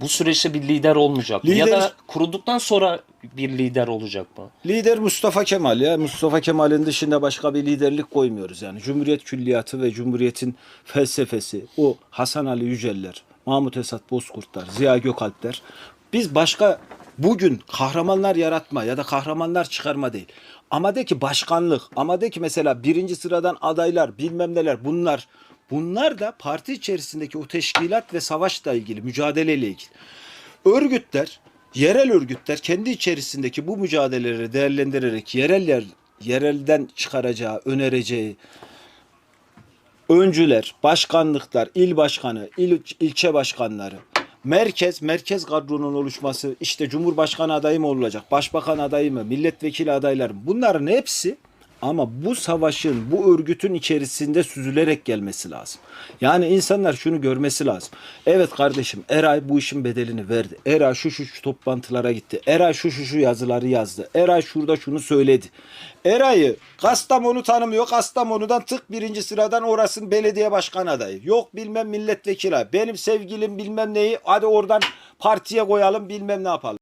bu süreçte bir lider olmayacak mı? Ya da kurulduktan sonra bir lider olacak mı? Lider Mustafa Kemal ya. Mustafa Kemal'in dışında başka bir liderlik koymuyoruz yani. Cumhuriyet külliyatı ve Cumhuriyet'in felsefesi, o Hasan Ali Yüceller, Mahmut Esat Bozkurtlar, Ziya Gökalpler. Biz başka bugün kahramanlar yaratma ya da kahramanlar çıkarma değil. Ama de ki başkanlık, ama de ki mesela birinci sıradan adaylar, bilmem neler bunlar. Bunlar da parti içerisindeki o teşkilat ve savaşla ilgili, mücadeleyle ilgili. Örgütler, yerel örgütler kendi içerisindeki bu mücadeleleri değerlendirerek yereller yerelden çıkaracağı, önereceği öncüler, başkanlıklar, il başkanı, il, ilçe başkanları, merkez, merkez kadronun oluşması, işte Cumhurbaşkanı adayı mı olacak, başbakan adayı mı, milletvekili adayları? Bunların hepsi ama bu savaşın, bu örgütün içerisinde süzülerek gelmesi lazım. Yani insanlar şunu görmesi lazım. Evet kardeşim Eray bu işin bedelini verdi. Eray şu şu şu toplantılara gitti. Eray şu şu şu yazıları yazdı. Eray şurada şunu söyledi. Eray'ı Kastamonu tanımıyor. Kastamonu'dan tık birinci sıradan orasının belediye başkan adayı. Yok bilmem milletvekili. Benim sevgilim bilmem neyi. Hadi oradan partiye koyalım bilmem ne yapalım.